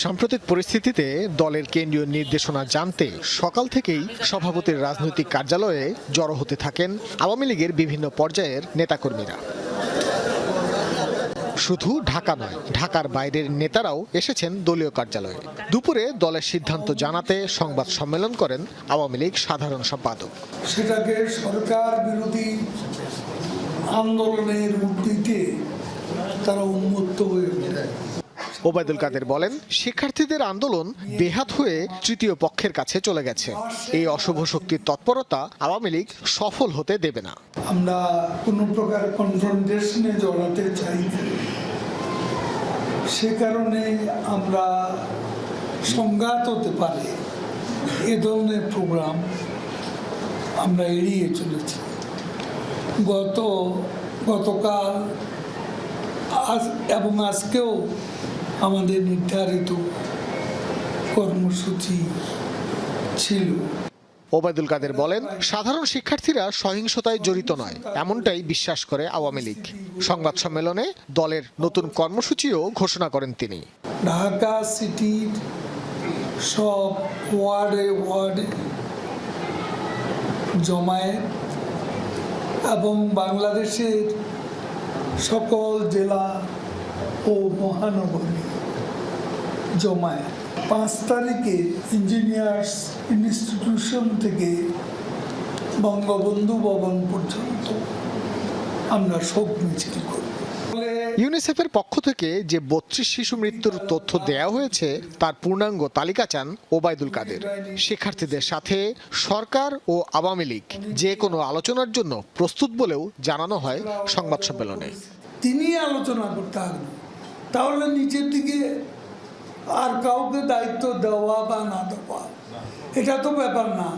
সাম্প্রতিক পরিস্থিতিতে দলের কেন্দ্রীয় নির্দেশনা জানতে সকাল থেকেই সভাপতির রাজনৈতিক কার্যালয়ে জড়ো হতে থাকেন আওয়ামী লীগের বিভিন্ন পর্যায়ের নেতাকর্মীরা। শুধু ঢাকা নয়, ঢাকার বাইরের নেতারাও এসেছেন দলীয় কার্যালয়ে। দুপুরে দলের সিদ্ধান্ত জানাতে সংবাদ সম্মেলন করেন আওয়ামী লীগ সাধারণ সম্পাদক। সেটাকে সরকার বিরোধী আন্দোলনের রূপ দিতে তারা উন্মুক্ত হয়ে ওবায়দুল কাদের বলেন, শিক্ষার্থীদের আন্দোলন বেহাত হয়ে তৃতীয় পক্ষের কাছে চলে গেছে। এই অশুভ শক্তির তৎপরতা আওয়ামী লীগ সফল হতে দেবে না। আমরা কোনো প্রকার কনফ্রন্টেশনে জড়াতে চাই সে কারণে আমরা সংঘাত হতে পারে। এ ধরনের প্রোগ্রাম আমরা এড়িয়ে চলেছি। গত, গতকাল আজ এবং আজকেও আমাদের নির্ধারিত কর্মসূচি ছিল। ওবায়দুল কাদের বলেন সাধারণ শিক্ষার্থীরা সহিংসতায় জড়িত নয় এমনটাই বিশ্বাস করে আওয়ামী লীগ। সংবাদ সম্মেলনে দলের নতুন কর্মসূচিও ঘোষণা করেন তিনি। ঢাকা সিটির সব ওয়ার্ডে ওয়ার্ডে জমায়েত এবং বাংলাদেশের সকল জেলা ও মহানগরী জমায় পাঁচ তারিখে ইঞ্জিনিয়ার্স ইনস্টিটিউশন থেকে বঙ্গবন্ধু ভবন পর্যন্ত আমরা শোক মিছিল করব ইউনিসেফের পক্ষ থেকে যে বত্রিশ শিশু মৃত্যুর তথ্য দেয়া হয়েছে, তার পূর্ণাঙ্গ তালিকা চান ওবায়দুল কাদের। শিক্ষার্থীদের সাথে সরকার ও আওয়ামী লীগ যে কোনো আলোচনার জন্য প্রস্তুত বলেও জানানো হয় সংবাদ সম্মেলনে। তিনি আলোচনা করতে তাহলে নিচের দিকে আর কাউকে দায়িত্ব দেওয়া বা না দেওয়া, এটা তো ব্যাপার না।